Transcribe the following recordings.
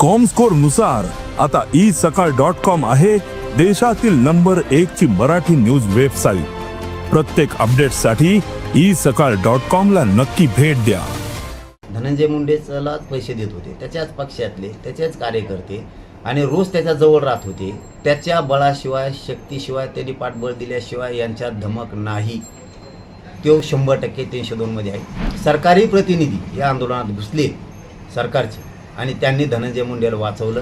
कॉमस्कोरनुसार आता ई सकाळ dot com आहे देशातील नंबर एक ची मराठी न्यूज वेबसाईट प्रत्येक अपडेटसाठी ई सकाळ डॉट कॉम ला नक्की भेट द्या. धनंजय मुंडेलाच पैसे देत होते. त्याच्याच पक्षातले त्याचेच कार्यकर्ते आणि रोज त्याच्याजवळ राहत होते. त्याच्या बळाशिवाय शक्तीशिवाय त्यांनी पाठबळ दिल्याशिवाय यांच्यात धमक नाही. तो शंभर टक्के तीनशे दोनमध्ये आहे. सरकारी प्रतिनिधी या आंदोलनात घुसले. सरकारचे. आणि त्यांनी धनंजय मुंडेला वाचवलं.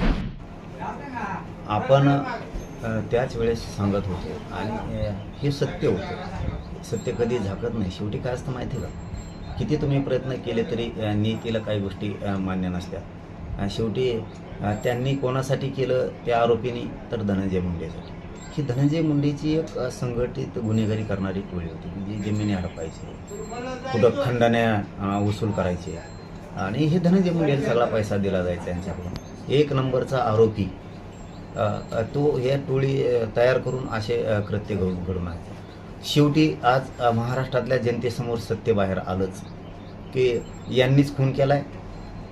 आपण त्याच वेळेस सांगत होतो. आणि हे सत्य होतं. सत्य कधी झाकत नाही. शेवटी काय असतं माहिती आहे का? किती तुम्ही प्रयत्न केले तरी नीतीला काही गोष्टी मान्य नसल्या. शेवटी त्यांनी कोणासाठी केलं त्या आरोपींनी? तर धनंजय मुंडेसाठी. ही धनंजय मुंडेची एक संघटित गुन्हेगारी करणारी टोळी होती. म्हणजे जमिनी हडपायची कुठं खंडण्या अ, वसूल आहे आणि हे धनंजय मुंडेला सगळा पैसा दिला जायचा त्यांच्याकडून. एक नंबरचा आरोपी तो या टोळी तयार करून असे कृत्य घडून घडून आहे शेवटी आज महाराष्ट्रातल्या जनतेसमोर सत्य बाहेर आलंच. की यांनीच खून केलाय. आहे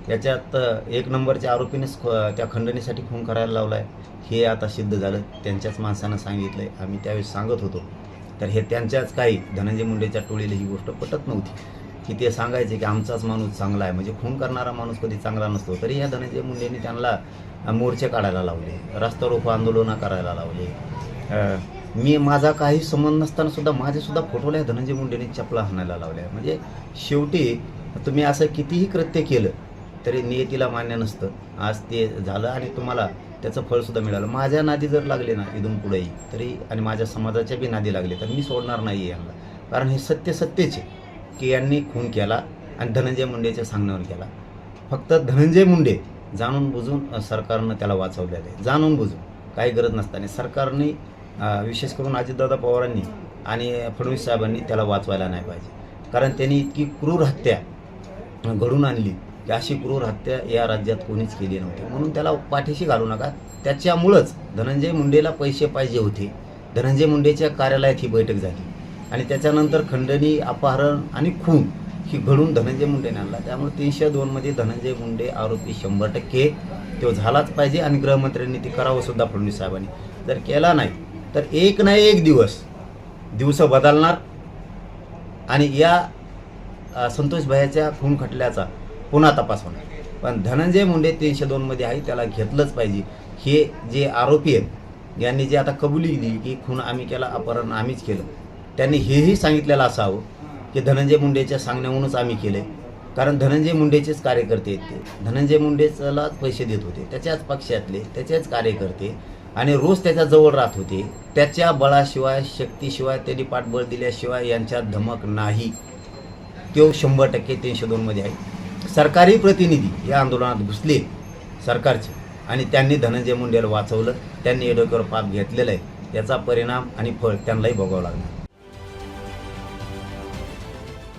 त्याच्यात एक नंबरच्या आरोपीनेच त्या खंडणीसाठी खून करायला लावलाय. हे आता सिद्ध झालं. त्यांच्याच माणसानं सांगितलंय. आम्ही त्यावेळेस सांगत होतो. तर हे त्यांच्याच काही धनंजय मुंडेच्या टोळीला ही गोष्ट पटत नव्हती. की ते सांगायचे की आमचाच माणूस चांगला आहे. म्हणजे खून करणारा माणूस कधी चांगला नसतो. तरी या धनंजय मुंडेंनी त्यांना मोर्चे काढायला लावले. रस्ता रोको आंदोलनं करायला लावले. मी माझा काही संबंध नसताना सुद्धा माझे सुद्धा फोटोला या धनंजय मुंडेंनी चपला हाणायला लावल्या म्हणजे शेवटी तुम्ही असं कितीही कृत्य केलं तरी नियतीला मान्य नसतं. आज ते झालं आणि तुम्हाला त्याचं फळसुद्धा मिळालं. माझ्या नादी जर लागले ना इथून पुढेही तरी आणि माझ्या समाजाच्या बी नादी लागले तर मी सोडणार नाही यांना. कारण हे सत्य सत्यच आहे. की यांनी खून केला आणि धनंजय मुंडेच्या सांगण्यावर केला. फक्त धनंजय मुंडे जाणून बुजून सरकारनं त्याला वाचवलेलं आहे. जाणून बुजून. काही गरज नसताना. सरकारने विशेष करून अजितदादा पवारांनी आणि फडणवीस साहेबांनी त्याला वाचवायला नाही पाहिजे. कारण त्यांनी इतकी क्रूर हत्या घडून आणली की अशी क्रूर हत्या या राज्यात कोणीच केली नव्हती. म्हणून त्याला पाठीशी घालू नका. त्याच्यामुळंच धनंजय मुंडेला पैसे पाहिजे होते. धनंजय मुंडेच्या कार्यालयात ही बैठक झाली. आणि त्याच्यानंतर खंडणी अपहरण आणि खून ही घडून धनंजय मुंडेने आणला त्यामुळे तीनशे दोनमध्ये धनंजय मुंडे आरोपी शंभर टक्के तो झालाच पाहिजे आणि गृहमंत्र्यांनी ते करावं सुद्धा फडणवीस साहेबांनी. जर केला नाही तर एक ना एक दिवस दिवस बदलणार आणि या संतोष भयाच्या खून खटल्याचा पुन्हा तपास होणार. पण धनंजय मुंडे तीनशे दोनमध्ये आहे त्याला घेतलंच पाहिजे. हे जे आरोपी आहेत यांनी जे आता कबुली दिली की खून आम्ही केला अपहरण आम्हीच केलं. त्यांनी हेही सांगितलेलं असावं की धनंजय मुंडेच्या सांगण्याहूनच आम्ही केले कारण धनंजय मुंडेचेच कार्यकर्ते आहेत ते. धनंजय मुंडेलाच पैसे देत होते त्याच्याच पक्षातले त्याचेच कार्यकर्ते. आणि रोज त्याच्याजवळ राहत होते. त्याच्या बळाशिवाय शक्तीशिवाय त्यांनी पाठबळ दिल्याशिवाय यांच्यात धमक नाही. तो शंभर टक्के तीनशे दोनमध्ये आहे. सरकारी प्रतिनिधी या आंदोलनात घुसले सरकारचे. आणि त्यांनी धनंजय मुंडेला वाचवलं. त्यांनी एडोक्यावर पाप घेतलेला आहे. याचा परिणाम आणि फळ त्यांनाही भोगावं लागणार.